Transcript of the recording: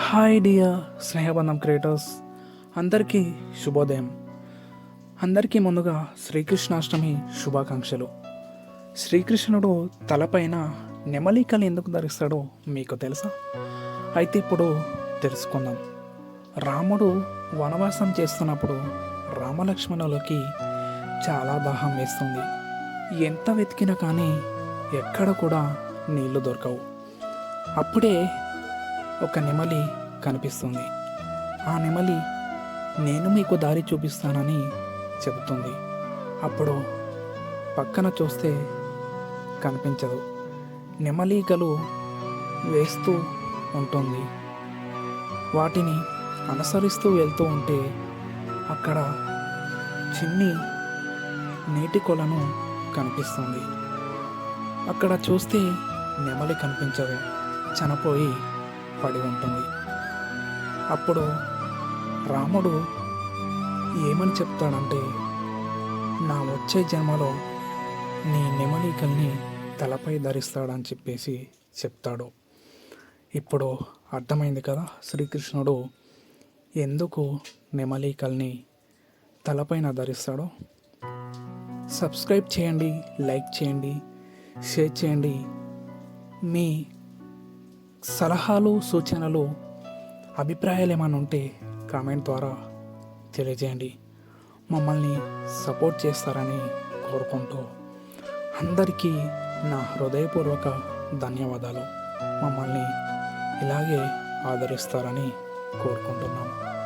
Hi dear స్నేహబంధం creators అందరికీ శుభోదయం. అందరికీ ముందుగా శ్రీకృష్ణాష్టమి శుభాకాంక్షలు. శ్రీకృష్ణుడు తలపైన నెమలికలు ఎందుకు ధరిస్తాడో మీకు తెలుసా? అయితే ఇప్పుడు తెలుసుకుందాం. రాముడు వనవాసం చేస్తున్నప్పుడు రామలక్ష్మణులకి చాలా దాహం వేస్తుంది. ఎంత వెతికినా కానీ ఎక్కడ కూడా నీళ్ళు దొరకవు. అప్పుడే ఒక నెమలి కనిపిస్తుంది. ఆ నెమలి నేను మీకు దారి చూపిస్తానని చెబుతుంది. అప్పుడు పక్కన చూస్తే కనిపించదు. నెమలీకలు వేస్తూ ఉంటుంది. వాటిని అనుసరిస్తూ వెళ్తూ ఉంటే అక్కడ చిన్ని నీటి కొలను కనిపిస్తుంది. అక్కడ చూస్తే నెమలి కనిపించదు. చనిపోయి పడి ఉంటుంది. అప్పుడు రాముడు ఏమని చెప్తాడంటే నా వచ్చే జన్మలో నీ నెమలికల్ని తలపై ధరిస్తాడని చెప్పేసి చెప్తాడు. ఇప్పుడు అర్థమైంది కదా శ్రీకృష్ణుడు ఎందుకు నెమలికల్ని తలపైన ధరిస్తాడో. సబ్స్క్రైబ్ చేయండి లైక్ చేయండి షేర్ చేయండి. మీ సలహాలు సూచనలు అభిప్రాయాలు ఏమైనా ఉంటే కామెంట్ ద్వారా తెలియజేయండి. మమ్మల్ని సపోర్ట్ చేస్తారని కోరుకుంటూ అందరికీ నా హృదయపూర్వక ధన్యవాదాలు. మమ్మల్ని ఇలాగే ఆదరిస్తారని కోరుకుంటున్నాను